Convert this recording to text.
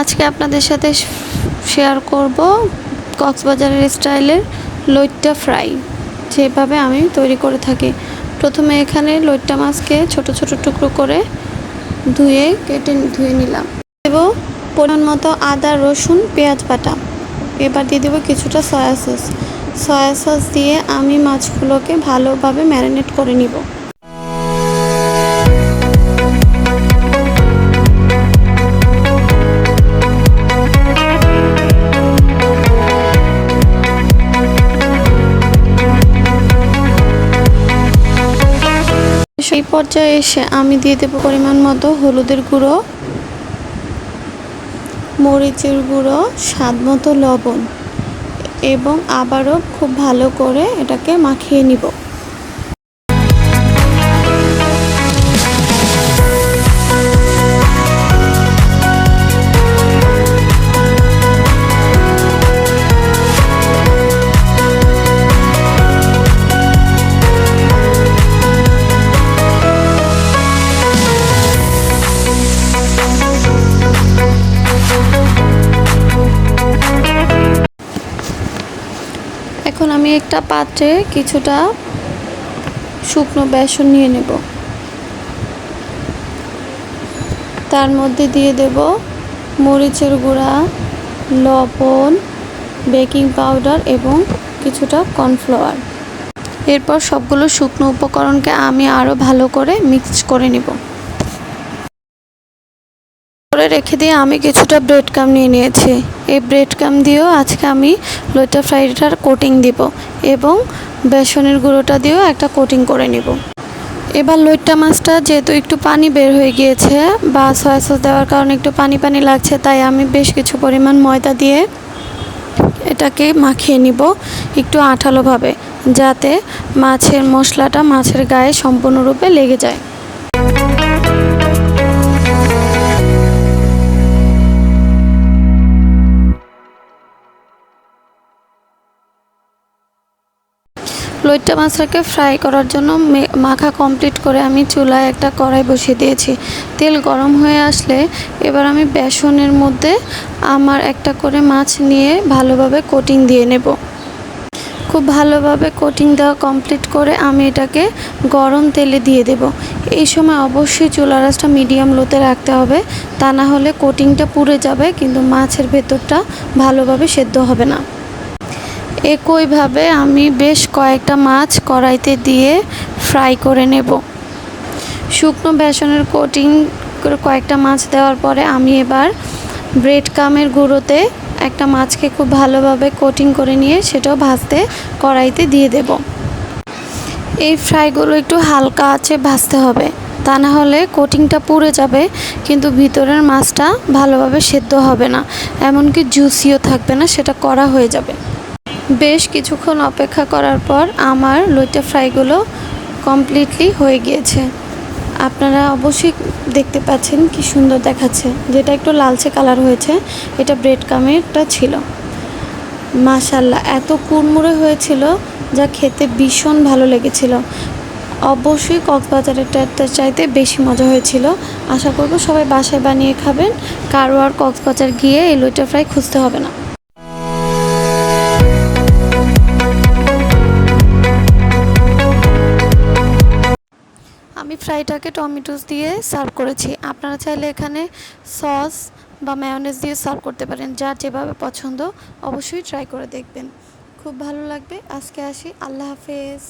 আজকে আপনাদের সাথে শেয়ার করব কক্সবাজারের স্টাইলের লইট্টা ফ্রাই, যেভাবে আমি তৈরি করে থাকি। প্রথমে এখানে লইট্টা মাছকে ছোট ছোট টুকরো করে ধুয়ে কেটে ধুয়ে নিলাম। দেব পরিমাণ মতো আদা, রসুন, পেঁয়াজ বাটা। এবার দিয়ে দেবো কিছুটা সয়া সস। সয়া সস দিয়ে আমি মাছগুলোকে ভালোভাবে ম্যারিনেট করে নিব। সেই পর্যায়ে এসে আমি দিয়ে দেবো পরিমাণ মতো হলুদের গুঁড়ো, মরিচের গুঁড়ো, স্বাদ মতো লবণ এবং আবারও খুব ভালো করে এটাকে মাখিয়ে নিব। এখন আমি একটা পাত্রে কিছুটা শুকনো বেসন নিয়ে নেব। তার মধ্যে দিয়ে দেব মরিচের গুঁড়া, লবণ, বেকিং পাউডার এবং কিছুটা কর্নফ্লাওয়ার। এরপর সবগুলো শুকনো উপকরণকে আমি আরও ভালো করে মিক্স করে নিব। করে রেখে দিয়ে আমি কিছুটা ব্রেড কাম নিয়ে নিয়েছি। এই ব্রেড কাম দিয়েও আজকে আমি লইটা ফ্রাইডটার কোটিং দিব এবং বেসনের গুঁড়োটা দিয়েও একটা কোটিং করে নিব। এবার লইট্টা মাছটা যেহেতু একটু পানি বের হয়ে গিয়েছে বা সয়া সস দেওয়ার কারণে একটু পানি পানি লাগছে, তাই আমি বেশ কিছু পরিমাণ ময়দা দিয়ে এটাকে মাখিয়ে নিব একটু আঠালোভাবে, যাতে মাছের মশলাটা মাছের গায়ে সম্পূর্ণরূপে লেগে যায়। লইট্টা মাছটাকে ফ্রাই করার জন্য মাখা কমপ্লিট করে আমি চুলায় একটা কড়াই বসিয়ে দিয়েছি। তেল গরম হয়ে আসলে এবার আমি বেসনের মধ্যে আমার একটা করে মাছ নিয়ে ভালোভাবে কোটিং দিয়ে নেব। খুব ভালোভাবে কোটিং দেওয়া কমপ্লিট করে আমি এটাকে গরম তেলে দিয়ে দেব। এই সময় অবশ্যই চুলা রাসটা মিডিয়াম লোতে রাখতে হবে, তা না হলে কোটিংটা পুড়ে যাবে, কিন্তু মাছের ভেতরটা ভালোভাবে সেদ্ধ হবে না। একইভাবে আমি বেশ কয়েকটা মাছ কড়াইতে দিয়ে ফ্রাই করে নেব। শুকনো বেসনের কোটিং করে কয়েকটা মাছ দেওয়ার পরে আমি এবার ব্রেড কামের গুঁড়োতে একটা মাছকে খুব ভালোভাবে কোটিং করে নিয়ে সেটাও ভাজতে কড়াইতে দিয়ে দেব। এই ফ্রাইগুলো একটু হালকা আছে ভাজতে হবে, তা না হলে কোটিংটা পুড়ে যাবে, কিন্তু ভিতরের মাছটা ভালোভাবে সেদ্ধ হবে না, এমনকি জুসিও থাকবে না, সেটা করা হয়ে যাবে। বেশ কিছুক্ষণ অপেক্ষা করার পর আমার লইটা ফ্রাইগুলো কমপ্লিটলি হয়ে গিয়েছে। আপনারা অবশ্যই দেখতে পাচ্ছেন কি সুন্দর দেখাচ্ছে। যেটা একটু লালচে কালার হয়েছে, এটা ব্রেড কামেরটা ছিল। মাশাল্লাহ এত কুড়মুড়ে হয়েছিল যা খেতে ভীষণ ভালো লেগেছিল। অবশ্যই কক্সবাজারেরটা চাইতে বেশি মজা হয়েছিল। আশা করব সবাই বাসায় বানিয়ে খাবেন। কারও আর কক্সবাজার গিয়ে এই লইটা ফ্রাই খুঁজতে হবে না। আমি ফ্রাইটাকে টমেটোস দিয়ে সার্ভ করেছি। আপনারা চাইলে এখানে সস বা ম্যায়োনেজ দিয়ে সার্ভ করতে পারেন। যা যেভাবে পছন্দ অবশ্যই ট্রাই করে দেখবেন। খুব ভালো লাগবে। আজকে আসি। আল্লাহ হাফেজ।